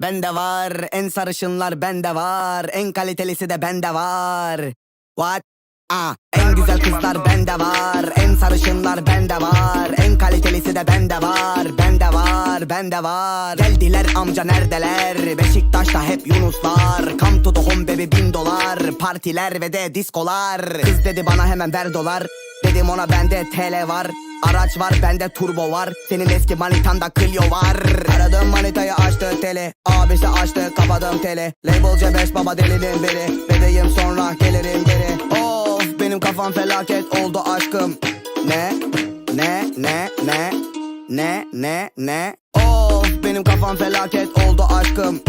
Bende var en sarışınlar bende var En kalitelisi de bende var. What? Ah, en güzel kızlar bende var En sarışınlar bende var En kalitelisi de bende var Bende var bende var. Geldiler amca neredeler? Beşiktaş'ta hep Yunuslar. Come to the home baby bin dolar. Partiler ve de diskolar. Kız dedi bana hemen ver dolar. Dedim ona bende TL var. Araç var bende turbo var. Senin eski manitanda Clio var. Açtı tele Abisi açtı kapadım tele Label C5 baba delinin biri Bebeğim sonra gelirim geri Of benim kafam felaket oldu aşkım Ne ne ne ne ne ne ne Of benim kafam felaket oldu aşkım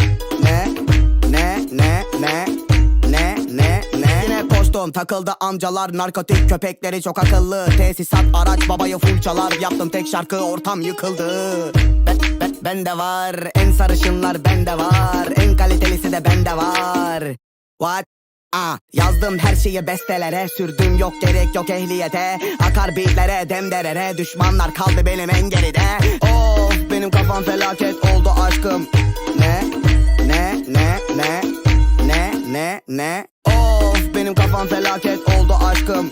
Ne ne ne ne ne ne ne Yine koştum takıldı amcalar narkotik köpekleri çok akıllı Tesisat araç babayı full çalar yaptım tek şarkı ortam yıkıldı bende var. En sarışınlar bende var. En kalitelisi de bende var. What? Ah, yazdım her şeyi bestelere. Sürdüm yok gerek yok ehliyete. Akar beatlere demderere Düşmanlar kaldı benim en geride. Of benim kafam felaket oldu aşkım. Ne? Ne? Ne? Ne? Ne? Ne? Ne? Of benim kafam felaket oldu aşkım